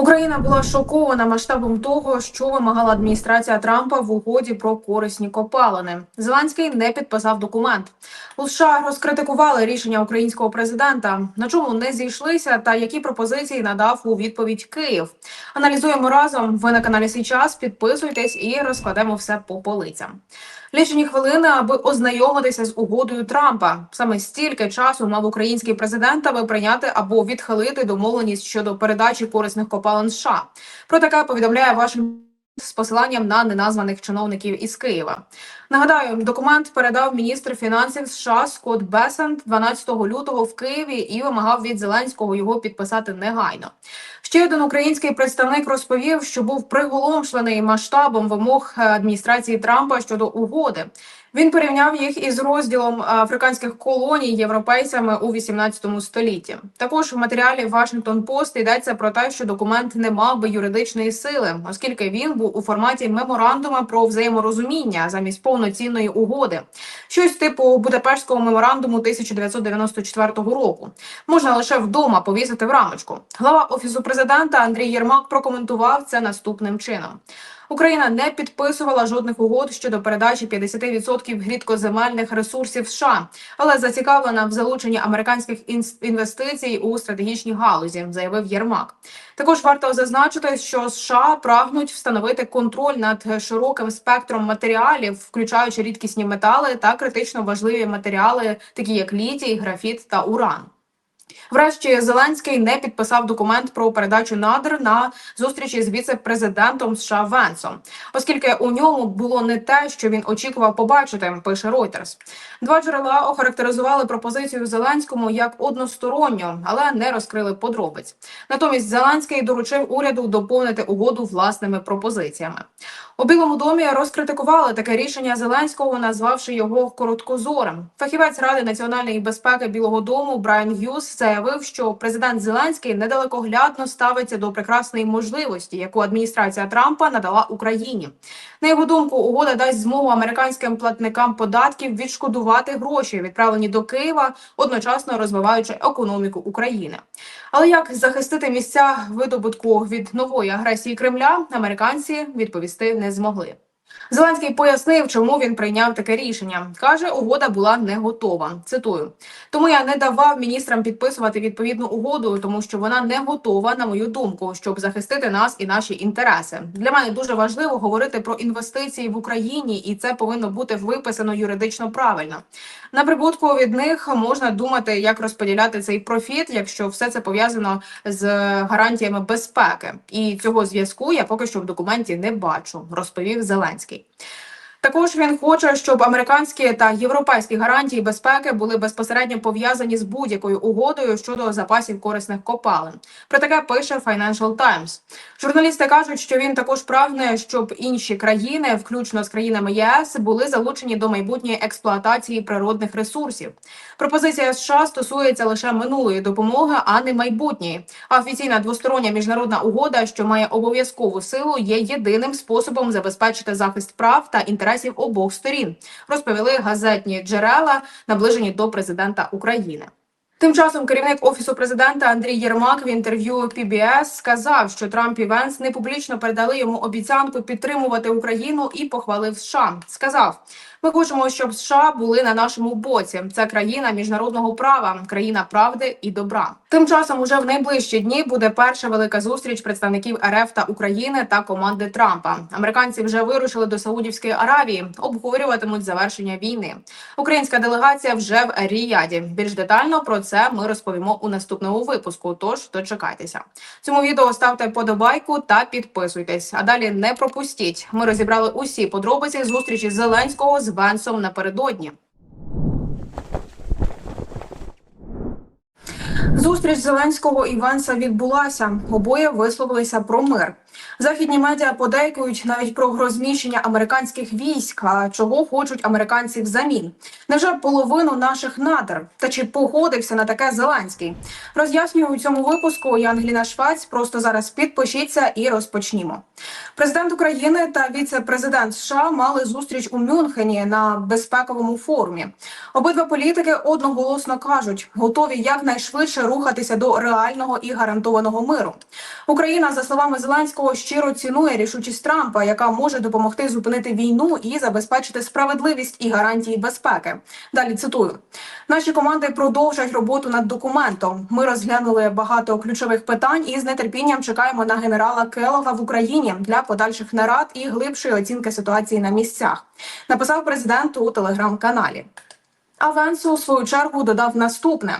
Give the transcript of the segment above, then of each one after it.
Україна була шокована масштабом того, що вимагала адміністрація Трампа в угоді про корисні копалини. Зеленський не підписав документ. У США розкритикували рішення українського президента. На чому не зійшлися, та які пропозиції надав у відповідь Київ. Аналізуємо разом. Ви на каналі Січас. Підписуйтесь і розкладемо все по полицям. Лічені хвилини, аби ознайомитися з угодою Трампа. Саме стільки часу мав український президент, аби прийняти або відхилити домовленість щодо передачі корисних копалин США. Про таке повідомляє Вашингтон з посиланням на неназваних чиновників із Києва. Нагадаю, документ передав міністр фінансів США Скотт Бесент 12 лютого в Києві і вимагав від Зеленського його підписати негайно. Ще один український представник розповів, що був приголомшений масштабом вимог е, адміністрації Трампа щодо угоди. Він порівняв їх із розділом африканських колоній європейцями у 18 столітті. Також в матеріалі Washington Post йдеться про те, що документ не мав би юридичної сили, оскільки він був у форматі меморандума про взаєморозуміння замість повноцінної угоди. Щось типу Будапештського меморандуму 1994 року. Можна лише вдома повісити в рамочку. Глава офісу президента Андрій Єрмак прокоментував це наступним чином. Україна не підписувала жодних угод щодо передачі 50% рідкоземельних ресурсів США, але зацікавлена в залученні американських інвестицій у стратегічній галузі, заявив Єрмак. Також варто зазначити, що США прагнуть встановити контроль над широким спектром матеріалів, включаючи рідкісні метали та критично важливі матеріали, такі як літій, графіт та уран. Врешті Зеленський не підписав документ про передачу надр на зустрічі з віце-президентом США Венсом, оскільки у ньому було не те, що він очікував побачити. Пише Reuters. Два джерела охарактеризували пропозицію Зеленському як односторонню, але не розкрили подробиць. Натомість Зеленський доручив уряду доповнити угоду власними пропозиціями. У Білому домі розкритикували таке рішення Зеленського, назвавши його короткозорим. Фахівець ради національної безпеки Білого Дому Брайан Г'юз заявив, що президент Зеленський недалекоглядно ставиться до прекрасної можливості, яку адміністрація Трампа надала Україні. На його думку, угода дасть змогу американським платникам податків відшкодувати гроші, відправлені до Києва, одночасно розвиваючи економіку України. Але як захистити місця видобутку від нової агресії Кремля, американці відповісти не змогли. Зеленський пояснив, чому він прийняв таке рішення. каже, угода була не готова. Цитую: тому я не давав міністрам підписувати відповідну угоду, тому що вона не готова, на мою думку, щоб захистити нас і наші інтереси. Для мене дуже важливо говорити про інвестиції в Україні, і це повинно бути виписано юридично правильно. На прибутку від них можна думати, як розподіляти цей профіт, якщо все це пов'язано з гарантіями безпеки. І цього зв'язку я поки що в документі не бачу, розповів Зеленський. Szymańskiej. Також він хоче, щоб американські та європейські гарантії безпеки були безпосередньо пов'язані з будь-якою угодою щодо запасів корисних копалин. Про таке пише Financial Times. Журналісти кажуть, що він також прагне, щоб інші країни, включно з країнами ЄС, були залучені до майбутньої експлуатації природних ресурсів. Пропозиція США стосується лише минулої допомоги, а не майбутньої. А офіційна двостороння міжнародна угода, що має обов'язкову силу, є єдиним способом забезпечити захист прав та інтересів обох сторін, розповіли газетні джерела, наближені до президента України. Тим часом керівник офісу президента Андрій Єрмак в інтерв'ю PBS сказав, що Трамп і Венс не публічно передали йому обіцянку підтримувати Україну і похвалив США. Сказав: ми хочемо, щоб США були на нашому боці. Це країна міжнародного права, країна правди і добра. Тим часом, уже в найближчі дні буде перша велика зустріч представників РФ та України та команди Трампа. Американці вже вирушили до Саудівської Аравії, обговорюватимуть завершення війни. Українська делегація вже в Ріяді. Більш детально про ми розповімо у наступному випуску. Тож дочекайтеся. Цьому відео ставте подобайку та підписуйтесь. А далі не пропустіть. Ми розібрали усі подробиці зустрічі Зеленського з Венсом напередодні. Зустріч Зеленського і Венса відбулася. Обоє висловилися про мир. Західні медіа подейкують навіть про розміщення американських військ. А чого хочуть американці взамін? Невже половину наших надр? Та чи погодився на таке Зеленський? Роз'яснюю у цьому випуску. Я Ангеліна Швець. Просто зараз підпишіться і розпочнімо. Президент України та віце-президент США мали зустріч у Мюнхені на безпековому форумі. Обидва політики одноголосно кажуть, готові якнайшвидше рухатися до реального і гарантованого миру. Україна, за словами Зеленського, щиро цінує рішучість Трампа, яка може допомогти зупинити війну і забезпечити справедливість і гарантії безпеки. Далі цитую: наші команди продовжать роботу над документом. Ми розглянули багато ключових питань і з нетерпінням чекаємо на генерала Келога в Україні для подальших нарад і глибшої оцінки ситуації на місцях. Написав президент у телеграм-каналі. А у свою чергу додав наступне: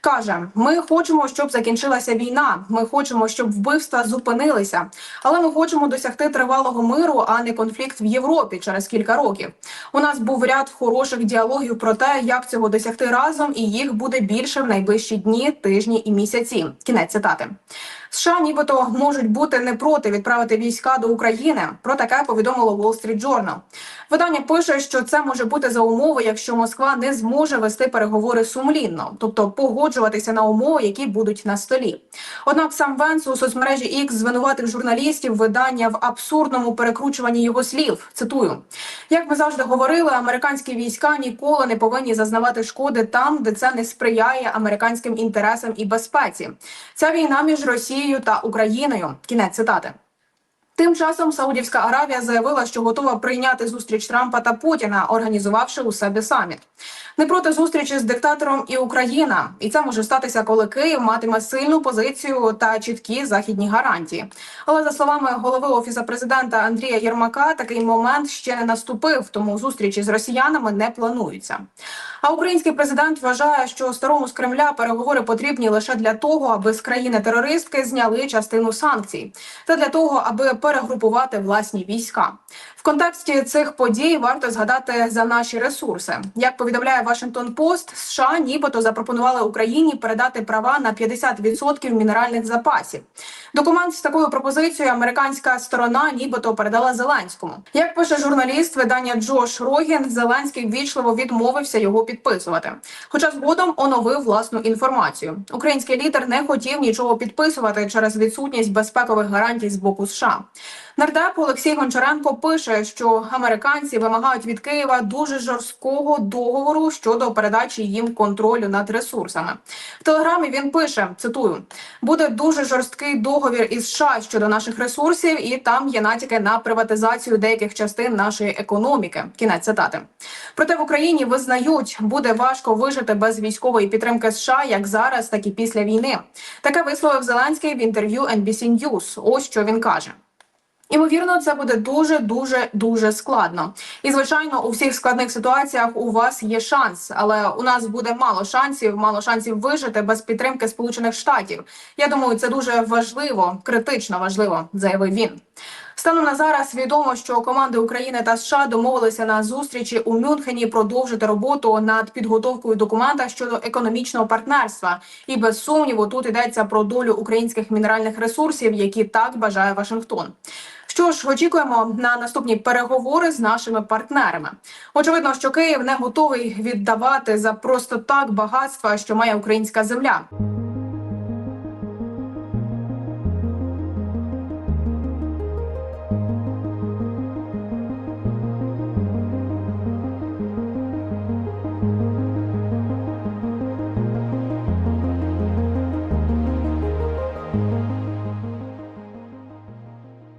каже: Ми хочемо, щоб закінчилася війна. Ми хочемо, щоб вбивства зупинилися, але ми хочемо досягти тривалого миру, а не конфлікт в Європі через кілька років. У нас був ряд хороших діалогів про те, як цього досягти разом, і їх буде більше в найближчі дні, тижні і місяці. Кінець цитати. США нібито можуть бути не проти відправити війська до України. Про таке повідомило Wall Street Journal. Видання пише, що це може бути за умови, якщо Москва не зможе вести переговори сумлінно, тобто погоджуватися на умови, які будуть на столі. Однак сам Венс у соцмережі X звинуватив журналістів видання в абсурдному перекручуванні його слів. Цитую: як ми завжди говорили, американські війська ніколи не повинні зазнавати шкоди там, де це не сприяє американським інтересам і безпеці. Ця війна між Росією та Україною. Кінець цитати. Тим часом Саудівська Аравія заявила, що готова прийняти зустріч Трампа та Путіна, організувавши у себе саміт. Не проти зустрічі з диктатором і Україна, і це може статися, коли Київ матиме сильну позицію та чіткі західні гарантії. Але за словами голови офісу президента Андрія Єрмака, такий момент ще не наступив, тому зустрічі з росіянами не плануються. А український президент вважає, що старому з Кремля переговори потрібні лише для того, аби з країни-терористки зняли частину санкцій, та для того, аби перегрупувати власні війська. В контексті цих подій варто згадати за наші ресурси. Як повідомляє Вашингтон Пост, США нібито запропонували Україні передати права на 50% мінеральних запасів. Документ з такою пропозицією американська сторона нібито передала Зеленському. Як пише журналіст видання Джош Рогін, Зеленський ввічливо відмовився його підписувати. Хоча згодом оновив власну інформацію. Український лідер не хотів нічого підписувати через відсутність безпекових гарантій з боку США. Нардеп Олексій Гончаренко пише, що американці вимагають від Києва дуже жорсткого договору щодо передачі їм контролю над ресурсами. В телеграмі він пише: цитую: буде дуже жорсткий договір із США щодо наших ресурсів, і там є натяки на приватизацію деяких частин нашої економіки. Кінець цитати. Проте в Україні визнають, буде важко вижити без військової підтримки США як зараз, так і після війни. Таке висловив Зеленський в інтерв'ю NBC News. Ось що він каже. Імовірно, це буде дуже дуже дуже складно. І звичайно, у всіх складних ситуаціях у вас є шанс, але у нас буде мало шансів, мало шансів вижити без підтримки Сполучених Штатів. Я думаю, це дуже важливо, критично важливо, заявив він. Станом на зараз відомо, що команди України та США домовилися на зустрічі у Мюнхені продовжити роботу над підготовкою документа щодо економічного партнерства. І без сумніву тут йдеться про долю українських мінеральних ресурсів, які так бажає Вашингтон. Що ж, очікуємо на наступні переговори з нашими партнерами. Очевидно, що Київ не готовий віддавати за просто так багатства, що має українська земля.